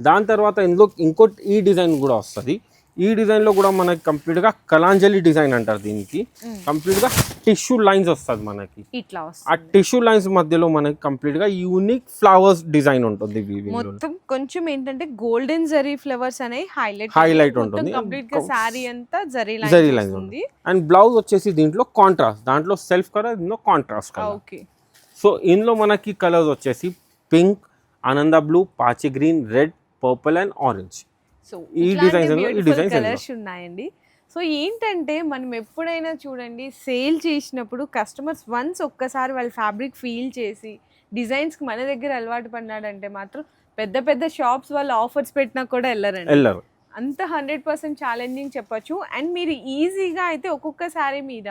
దాని తర్వాత ఇందులో ఇంకోటి ఈ డిజైన్ కూడా వస్తుంది. ఈ డిజైన్లో కూడా మనకి కంప్లీట్గా కలాంజలి డిజైన్ అంటారు దీనికి. కంప్లీట్గా టిష్యూ లైన్స్ వస్తుంది మనకి. ఇట్లా ఆ టిష్యూ లైన్స్ మధ్యలో మనకి కంప్లీట్గా యూనిక్ ఫ్లవర్స్ డిజైన్ ఉంటుంది మొత్తం కొంచెం ఏంటంటే గోల్డెన్ జరీ ఫ్లవర్స్ అనేవి హైలైట్ Highlight ఉంటుంది. కంప్లీట్గా సారీ అంతా జరీ జరీ లైన్ లైన్స్ ఉంటుంది. అండ్ బ్లౌజ్ వచ్చేసి దీంట్లో కాంట్రాస్ట్. దాంట్లో సెల్ఫ్ కలర్ దీంట్లో కాంట్రాస్ట్ కలర్. ఓకే. సో ఇందులో మనకి కలర్స్ వచ్చేసి పింక్ ఆనంద బ్లూ పాచి green red purple and orange. So ఈ లో, ఈ designs కలర్స్ ఉన్నాయండి. సో ఏంటంటే మనం ఎప్పుడైనా చూడండి సేల్ చేసినప్పుడు కస్టమర్స్ వన్స్ ఒక్కసారి వాళ్ళ ఫ్యాబ్రిక్ ఫీల్ చేసి డిజైన్స్కి మన దగ్గర అలవాటు పడినాడంటే మాత్రం పెద్ద పెద్ద షాప్స్ వాళ్ళు ఆఫర్స్ పెట్టినా కూడా వెళ్ళరండి. వెళ్ళరు. అంత హండ్రెడ్ పర్సెంట్ ఛాలెంజింగ్ చెప్పొచ్చు. అండ్ మీరు ఈజీగా అయితే ఒక్కొక్క శారీ మీద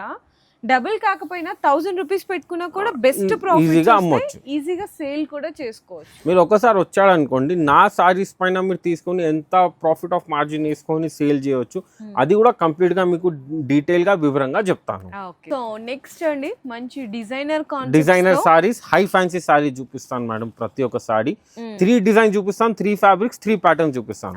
డబుల్ కాకపోయినా థౌజండ్ రూపీస్ పెట్టుకున్నా కూడా బెస్ట్ ప్రాఫిట్ ఈజీగా అమ్మొచ్చు. ఈజీగా సేల్ కూడా చేసుకోవచ్చు. మీరు ఒకసారి వచ్చాడనుకోండి నా సారీస్ పైన మీరు తీసుకొని ఎంత ప్రాఫిట్ ఆఫ్ మార్జిన్ వేసుకొని సేల్ చేయొచ్చు అది కూడా కంప్లీట్గా మీకు డీటెయిల్గా వివరంగా చెప్తాను. సో నెక్స్ట్ అండి మంచి designer designer saris high fancy sari చూపిస్తాను మేడం ప్రతి ఒక్క సారీ త్రీ డిజైన్ చూపిస్తాను త్రీ ఫ్యాబ్రిక్స్ త్రీ ప్యాటర్న్ చూపిస్తాను.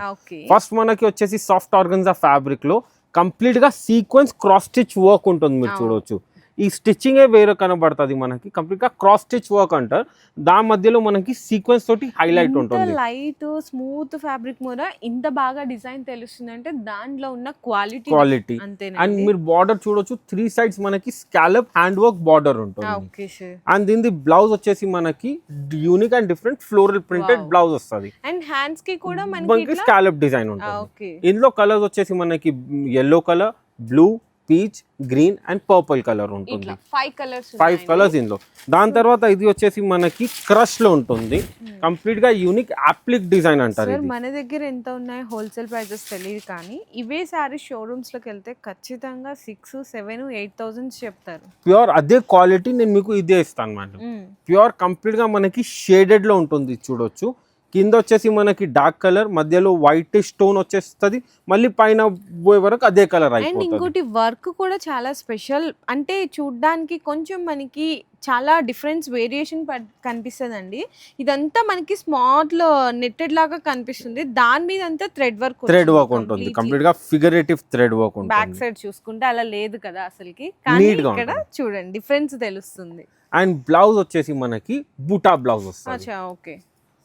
ఫస్ట్ మనకి వచ్చేసి సాఫ్ట్ ఆర్గన్జా ఫ్యాబ్రిక్లో కంప్లీట్గా సీక్వెన్స్ క్రాస్ స్టిచ్ వర్క్ ఉంటుంది మీరు. చూడవచ్చు ఈ స్టిచ్చింగ్ వేరే కనబడుతుంది మనకి. కంప్లీట్గా క్రాస్ స్టిచ్ వర్క్ అంటారు. దాని మధ్యలో మనకి సీక్వెన్స్ తోటి హైలైట్ ఉంటుంది. లైట్ స్మూత్ ఫ్యాబ్రిక్ మీద ఇంత బాగా డిజైన్ తెలుస్తుంది అంటే దాంట్లో ఉన్న క్వాలిటీ క్వాలిటీ. అండ్ మీరు బార్డర్ చూడొచ్చు త్రీ సైడ్స్ మనకి స్కాలప్ హ్యాండ్ వర్క్ బార్డర్ ఉంటుంది. అండ్ దీని బ్లౌజ్ వచ్చేసి మనకి unique and different floral printed. Blouse వస్తుంది. అండ్ హ్యాండ్స్కి కూడా మనకి స్కాలప్ డిజైన్ ఉంటుంది. ఓకే. ఇందులో కలర్స్ వచ్చేసి మనకి yellow colour blue peach green and purple colour ఉంటుంది. ఫైవ్ కలర్స్ ఫైవ్ కలర్స్ ఇందులో. దాని తర్వాత ఇది వచ్చేసి మనకి క్రష్లో ఉంటుంది. కంప్లీట్గా యూనిక్ అప్లిక్ డిజైన్ అంటారు మన దగ్గర ఎంత ఉన్నాయి హోల్సేల్ ప్రైజెస్ తెలియదు కానీ ఇవే సారీ షోరూమ్స్లోకి వెళ్తే ఖచ్చితంగా సిక్స్ సెవెన్ ఎయిట్ థౌసండ్ చెప్తారు. ప్యూర్ అదే క్వాలిటీ నేను మీకు ఇదే ఇస్తాను మేడం ప్యూర్ కంప్లీట్గా మనకి షేడెడ్లో ఉంటుంది చూడొచ్చు. కింద వచ్చేసి మనకి డార్క్ కలర్ మధ్యలో వైట్ స్టోన్ వచ్చేస్తుంది మళ్ళీ పైన పోయే వరకు అదే కలర్ అండ్ ఇంకోటి వర్క్ కూడా చాలా స్పెషల్. అంటే చూడ్డానికి కొంచెం మనకి చాలా డిఫరెన్స్ వేరియేషన్ కనిపిస్తుంది అండి ఇదంతా మనకి స్మార్ట్లో నెట్టెడ్ లాగా కనిపిస్తుంది. దాని మీద అంతా థ్రెడ్ వర్క్ థ్రెడ్ వర్క్ ఉంటుంది. కంప్లీట్గా ఫిగరేటివ్ థ్రెడ్ వర్క్ బ్యాక్ ఉంటుంది సైడ్ చూసుకుంటే అలా లేదు కదా అసలుకి. కానీ ఇక్కడ. చూడండి డిఫరెన్స్ తెలుస్తుంది. అండ్ బ్లౌజ్ వచ్చేసి మనకి బూటా బ్లౌజ్ వస్తుంది. ఓకే.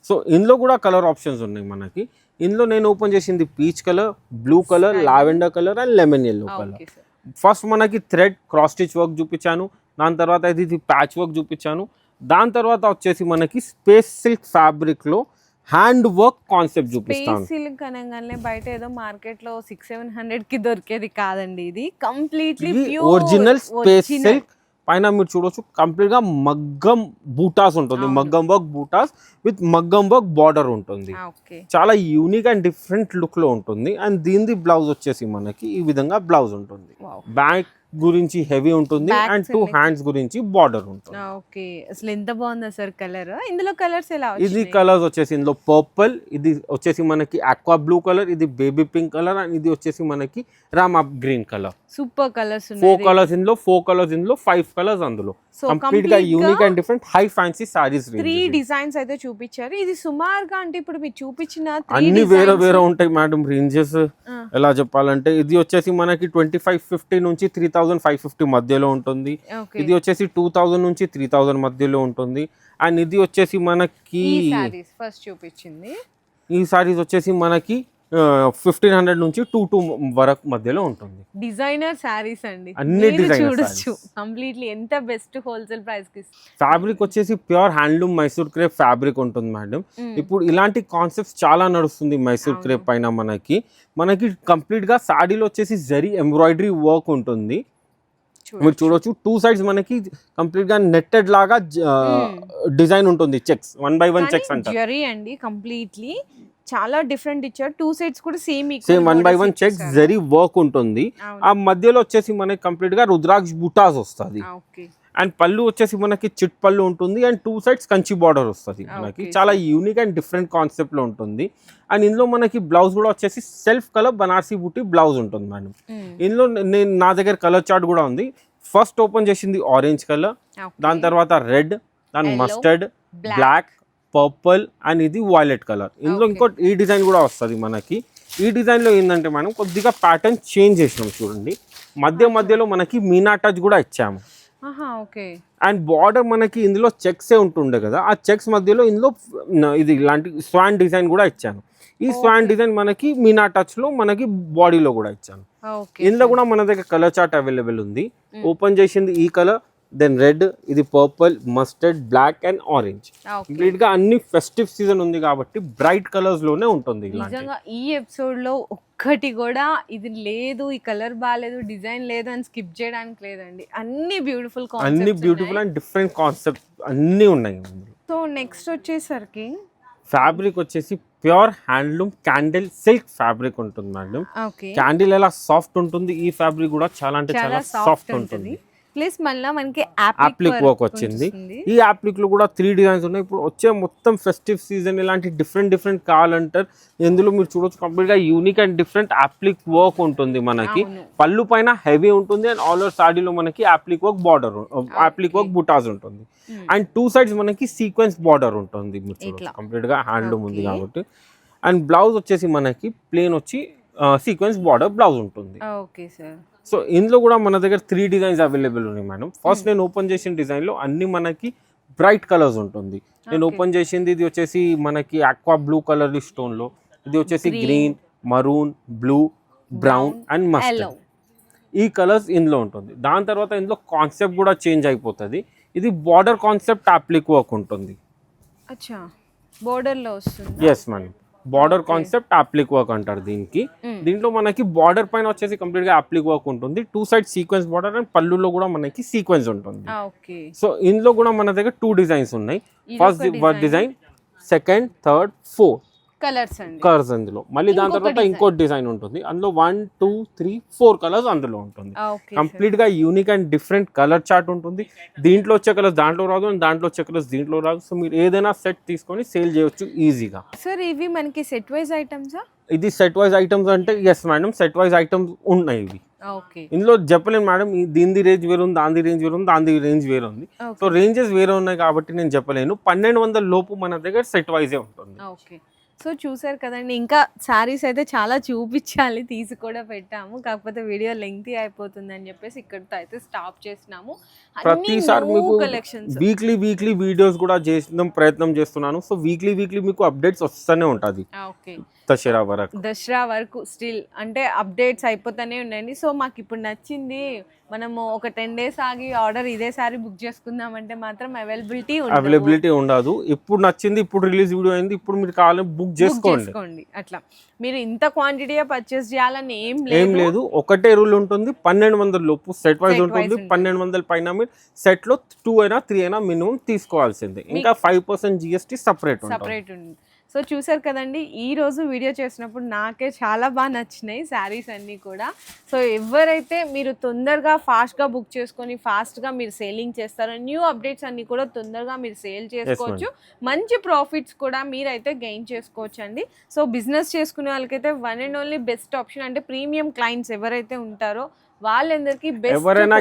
సో ఇందులో కూడా కలర్ ఆప్షన్స్ ఉన్నాయి మనకి. ఇందులో నేను ఓపెన్ చేసింది peach colour blue colour lavender colour and lemon yellow colour. Okay sir first మనకి థ్రెడ్ క్రాస్ స్టిచ్ వర్క్ చూపించాను. దాని తర్వాత ఇది ప్యాచ్ వర్క్ చూపించాను. దాని తర్వాత వచ్చేసి మనకి స్పేస్ సిల్క్ ఫ్యాబ్రిక్లో హ్యాండ్ వర్క్ కాన్సెప్ట్ చూపిస్తాను. సిల్క్ అనగానే బయట ఏదో మార్కెట్లో సిక్స్ సెవెన్ హండ్రెడ్కి దొరికేది కాదండి ఇది. కంప్లీట్లీ ఒరిజినల్ స్పేస్ సిల్క్ పైన మీరు చూడొచ్చు కంప్లీట్గా మగ్గం బూటాస్ ఉంటుంది. మగ్గం వర్క్ బూటాస్ విత్ మగ్గం వర్క్ బార్డర్ ఉంటుంది. చాలా యూనిక్ అండ్ డిఫరెంట్ లుక్లో ఉంటుంది. అండ్ దీనిది బ్లౌజ్ వచ్చేసి మనకి ఈ విధంగా బ్లౌజ్ ఉంటుంది. బ్యాక్ గురించి హెవీ ఉంటుంది అండ్ టూ హ్యాండ్స్ గురించి బార్డర్ ఉంటుంది. ఓకే. అసలు ఎంత బాగుందా సార్ కలర్? ఇందులో కలర్స్ ఎలా ఇది కలర్స్ వచ్చేసి ఇందులో పర్పుల్ ఇది వచ్చేసి మనకి ఆక్వా బ్లూ కలర్ ఇది బేబీ పింక్ కలర్ అండ్ ఇది వచ్చేసి మనకి rama green colour. Super colours four colours ఇందులో ఫోర్ కలర్స్ ఇందులో ఫైవ్ కలర్స్ అందులో. కంప్లీట్గా unique and different high fancy saris three designs అయితే చూపించారు. ఇది సుమారుగా అంటే ఇప్పుడు మీరు చూపించిన అన్ని వేరే వేరే ఉంటాయి మేడం రేంజెస్ ఎలా చెప్పాలంటే ఇది వచ్చేసి మనకి ట్వంటీ ఫైవ్ ఫిఫ్టీ నుంచి త్రీ థౌజండ్ ఫైవ్ ఫిఫ్టీ మధ్యలో ఉంటుంది. ఇది వచ్చేసి టూ థౌజండ్ నుంచి త్రీ థౌజండ్ మధ్యలో ఉంటుంది. అండ్ ఇది వచ్చేసి మనకి ఫస్ట్ చూపించింది. ఈ సారీస్ వచ్చేసి మనకి ఫిఫ్టీన్ హండ్రెడ్ నుంచి టూ టూ వరకు మధ్యలో ఉంటుంది. డిజైనర్ శారీస్ అండి. అన్ని చూడొచ్చు. కంప్లీట్లీ ఎంత బెస్ట్ హోల్సేల్ ప్రైస్కి ఫ్యాబ్రిక్ వచ్చేసి pure handloom Mysore crepe fabric ఉంటుంది మేడం ఇప్పుడు ఇలాంటి కాన్సెప్ట్స్ చాలా నడుస్తుంది మైసూర్. క్రేప్ పైన మనకి. మనకి కంప్లీట్గా సాడీలో వచ్చేసి జరీ ఎంబ్రాయిడరీ వర్క్ ఉంటుంది. మీరు చూడొచ్చు. టూ సైడ్స్ మనకి కంప్లీట్గా నెట్టెడ్ లాగా డిజైన్ ఉంటుంది. Checks one by one checks అంటారు. జరీ అండి కంప్లీట్లీ చాలా డిఫరెంట్ ఇచ్చారు. టూ సైడ్స్ కూడా same same one by one checks zari work ఉంటుంది. ఆ మధ్యలో వచ్చేసి మనకి కంప్లీట్గా రుద్రాక్ష బుటాస్ వస్తుంది. అండ్ పళ్ళు వచ్చేసి మనకి చిట్ పళ్ళు ఉంటుంది and two sides Kanchi border వస్తుంది మనకి. చాలా యూనిక్ అండ్ డిఫరెంట్ కాన్సెప్ట్లో ఉంటుంది. అండ్ ఇందులో మనకి బ్లౌజ్ కూడా వచ్చేసి సెల్ఫ్ కలర్ బనారసి బుట్టి బ్లౌజ్ ఉంటుంది మేడం ఇందులో నేను నా దగ్గర కలర్ చార్ట్ కూడా ఉంది. ఫస్ట్ ఓపెన్ చేసింది ఆరెంజ్ కలర్ దాని తర్వాత రెడ్ దాని మస్టర్డ్. బ్లాక్ పర్పుల్ అండ్ ఇది వైలెట్ కలర్. ఇందులో. ఇంకో ఈ డిజైన్ కూడా వస్తుంది మనకి. ఈ డిజైన్లో ఏంటంటే మనం కొద్దిగా ప్యాటర్న్ చేంజ్ చేసినాం చూడండి. మధ్య మధ్యలో మనకి మీనా టచ్ కూడా ఇచ్చాము. అండ్ బార్డర్ మనకి ఇందులో చెక్సే ఉంటుండే కదా ఆ చెక్స్ మధ్యలో ఇందులో ఇది ఇలాంటి స్వాన్ డిజైన్ కూడా ఇచ్చాను. ఈ స్వాన్. డిజైన్ మనకి మీనా టచ్లో మనకి బాడీలో కూడా ఇచ్చాను. ఇందులో కూడా మన దగ్గర కలర్ చార్ట్ అవైలబుల్ ఉంది. ఓపెన్ చేసింది ఈ కలర్ దెన్ రెడ్ ఇది purple mustard black and orange కంప్లీట్గా అన్ని ఫెస్టివ్ సీజన్ ఉంది కాబట్టి బ్రైట్ కలర్స్లోనే ఉంటుంది నిజంగా ఈ ఎపిసోడ్లో ఒక్కటి కూడా ఇది లేదు ఈ కలర్ బాగాలేదు డిజైన్ లేదు అని స్కిప్ చేయడానికి లేదండి. అన్ని బ్యూటిఫుల్ అన్ని బ్యూటిఫుల్ అండ్ డిఫరెంట్ కాన్సెప్ట్ అన్ని ఉన్నాయి సో నెక్స్ట్ వచ్చేసరికి ఫ్యాబ్రిక్ వచ్చేసి pure handloom candle silk fabric ఉంటుంది మేడం క్యాండిల్ ఎలా సాఫ్ట్ ఉంటుంది ఈ ఫ్యాబ్రిక్ కూడా చాలా అంటే చాలా సాఫ్ట్ ఉంటుంది. ప్లస్ మళ్ళీ మనకి యాప్లిక్ వర్క్ వచ్చింది ఈ యాప్లిక్లో కూడా త్రీ డిజైన్స్ ఉన్నాయి. ఇప్పుడు వచ్చే మొత్తం ఫెస్టివ్ సీజన్ ఇలాంటి డిఫరెంట్ డిఫరెంట్ కావాలంటారు ఇందులో మీరు చూడొచ్చు కంప్లీట్గా unique and different applique work ఉంటుంది మనకి. పళ్ళు పైన హెవీ ఉంటుంది అండ్ ఆల్ ఓవర్ సాడీలో మనకి applique work border applique work బుటాస్ ఉంటుంది. అండ్ టూ సైడ్స్ మనకి సీక్వెన్స్ బార్డర్ ఉంటుంది మీరు చూడొచ్చు. కంప్లీట్గా హ్యాండ్లూమ్ ఉంది. కాబట్టి. అండ్ బ్లౌజ్ వచ్చేసి మనకి ప్లేన్ వచ్చి సీక్వెన్స్ బార్డర్ బ్లౌజ్ ఉంటుంది. ఓకే సార్ సో ఇందులో కూడా మన దగ్గర త్రీ డిజైన్స్ అవైలబుల్ ఉన్నాయి మేడం ఫస్ట్ నేను ఓపెన్ చేసిన డిజైన్లో అన్ని మనకి బ్రైట్ కలర్స్ ఉంటుంది. నేను. ఓపెన్ చేసింది ఇది వచ్చేసి మనకి ఆక్వా బ్లూ కలర్ స్టోన్లో. ఇది వచ్చేసి. Green maroon blue brown and mustard ఈ కలర్స్ ఇందులో ఉంటుంది. దాని తర్వాత ఇందులో కాన్సెప్ట్ కూడా చేంజ్ అయిపోతుంది. ఇది బార్డర్ కాన్సెప్ట్ అప్లిక్ వర్క్ ఉంటుంది. అచ్చా. బోర్డర్లో వస్తుంది? Yes madam border. Concept applique work అంటారు దీనికి. దీంట్లో మనకి బార్డర్ పైన వచ్చేసి కంప్లీట్గా అప్లిక్ వర్క్ ఉంటుంది. Two side sequence border and పళ్ళులో కూడా మనకి సీక్వెన్స్ ఉంటుంది. సో ఇందులో కూడా మన దగ్గర టూ డిజైన్స్ ఉన్నాయి. First design second third fourth. Colours అండి. కలర్స్ అందులో. మళ్ళీ దాని తర్వాత. ఇంకో డిజైన్. ఉంటుంది. అందులో one two three four colours అందులో ఉంటుంది. కంప్లీట్గా unique and different colour chart ఉంటుంది. దీంట్లో వచ్చే కలర్స్ దాంట్లో రాదు అండ్ దాంట్లో వచ్చే కలర్స్ దీంట్లో రాదు. సో మీరు ఏదైనా సెట్ తీసుకొని సేల్ చేయొచ్చు ఈజీగా. సార్ ఇవి మనకి సెట్ వైజ్ ఐటమ్సా ఇది సెట్ వైజ్ ఐటమ్స్ అంటే yes madam set wise items ఉన్నాయి ఇవి. ఇందులో చెప్పలేను మేడం దీనిది రేంజ్ వేరు ఉంది దాని రేంజ్ వేరు ఉంది దాని రేంజ్ వేరు ఉంది. సో రేంజెస్ వేరే ఉన్నాయి కాబట్టి నేను చెప్పలేను. పన్నెండు వందల లోపు మన దగ్గర సెట్ వైజే ఉంటుంది. సో చూసారు కదండి ఇంకా శారీస్ అయితే చాలా చూపించాలి తీసి కూడా పెట్టాము. కాకపోతే వీడియో లెంగ్తీ అయిపోతుంది అని చెప్పేసి ఇక్కడితో అయితే స్టాప్ చేసినాము ప్రతిసారి మీకు కలెక్షన్స్ వీక్లీ వీక్లీ వీడియోస్ కూడా చేసిన ప్రయత్నం చేస్తున్నాను. సో వీక్లీ వీక్లీ మీకు అప్డేట్స్ వస్తూనే ఉంటుంది. ఓకే. దసరా వరకు. దసరా వరకు స్టిల్ అంటే అప్డేట్స్ అయిపోతూనే ఉన్నాయండి. సో మాకు ఇప్పుడు నచ్చింది మనము ఒక టెన్ డేస్ ఆగి ఆర్డర్ ఇదే సారీ బుక్ చేసుకుందామంటే మాత్రం అవైలబిలిటీ అవైలబిలిటీ ఉండదు. ఇప్పుడు నచ్చింది ఇప్పుడు రిలీజ్ వీడియో అయింది ఇప్పుడు మీరు కావాలని బుక్ చేసుకోండి. అట్లా. మీరు ఇంత క్వాంటిటీ పర్చేస్ చేయాలని ఏం ఏం లేదు. ఒకటే రూల్ ఉంటుంది. పన్నెండు వందల లోపు సెట్ వైజ్ ఉంటుంది. ఉంటుంది. పన్నెండు వందల పైన మీరు సెట్లో టూ అయినా త్రీ అయినా మినిమం తీసుకోవాల్సిందే. ఇంకా ఫైవ్ పర్సెంట్ జిఎస్టీ సపరేట్ ఉంటుంది. సపరేట్ ఉంది సో చూసారు కదండి ఈ రోజు వీడియో చేసినప్పుడు నాకే చాలా బాగా నచ్చినాయి శారీస్ అన్నీ కూడా. సో ఎవరైతే మీరు తొందరగా ఫాస్ట్గా బుక్ చేసుకొని ఫాస్ట్గా మీరు సేలింగ్ చేస్తారో న్యూ అప్డేట్స్ అన్నీ కూడా తొందరగా మీరు సేల్ చేసుకోవచ్చు. మంచి ప్రాఫిట్స్ కూడా మీరైతే గెయిన్ చేసుకోవచ్చు అండి సో బిజినెస్ చేసుకునే వాళ్ళకైతే one and only best option అంటే ప్రీమియం క్లయింట్స్ ఎవరైతే ఉంటారో వాళ్ళందరికీ ఎవరైనా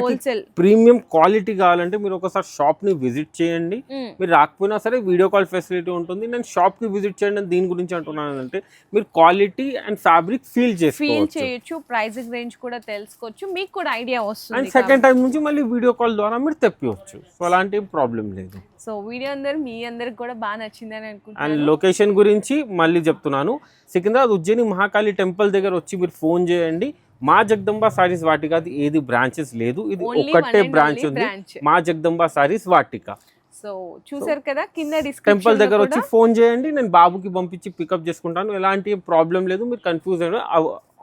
ప్రీమియం క్వాలిటీ కావాలంటే మీరు ఒకసారి షాప్ని విజిట్ చేయండి. మీరు రాకపోయినా సరే వీడియో కాల్ ఫెసిలిటీ ఉంటుంది. నేను షాప్కి విజిట్ చేయండి అని దీని గురించి అంటున్నాను అంటే మీరు quality and fabric feel feel చేసుకోవచ్చు. చేయొచ్చు ప్రైజింగ్ రేంజ్ కూడా తెలుసుకోవచ్చు. మీకు కూడా ఐడియా అండ్ వస్తుంది సెకండ్ టైం నుంచి మళ్ళీ వీడియో కాల్ ద్వారా మీరు తెప్పివచ్చు సో అలాంటి ప్రాబ్లం లేదు. సో వీడియో అందరు మీ అందరికి కూడా బాగా నచ్చిందని అండ్ అనుకుంటున్నాను. లొకేషన్ గురించి మళ్ళీ చెప్తున్నాను. సికింద్రాబాద్ ఉజ్జయిని మహాకాళి టెంపుల్ దగ్గర వచ్చి మీరు ఫోన్ చేయండి. మా జగదంబ సారీస్ వాటిక అది ఏది బ్రాంచెస్ లేదు. ఇది ఒక్కటే and బ్రాంచ్ ఉంది. మా జగదంబ సారీస్ వాటిక. సో చూసారు కదా కింద టెంపుల్ డిస్క్రిప్షన్ దగ్గర వచ్చి ఫోన్ చేయండి నేను బాబుకి పంపించి పికప్ చేసుకుంటాను. ఎలాంటి ప్రాబ్లం లేదు మీరు కన్ఫ్యూజ్ అయిన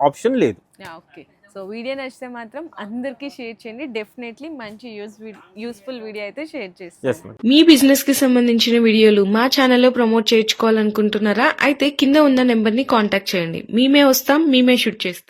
ఆప్షన్ లేదు. ఓకే సో వీడియో నచ్చితే మాత్రం అందరికీ షేర్ చేయండి. డెఫినెట్లీ మంచి యూస్ యూస్ఫుల్ వీడియో అయితే షేర్ చేస్తాను. మీ బిజినెస్కి సంబంధించిన వీడియోలు మా ఛానల్లో ప్రమోట్ చేయించుకోవాలనుకుంటున్నారా? అయితే కింద ఉన్న నెంబర్ని కాంటాక్ట్ చేయండి. మేమే వస్తాం మేమే షూట్ చేస్తాం.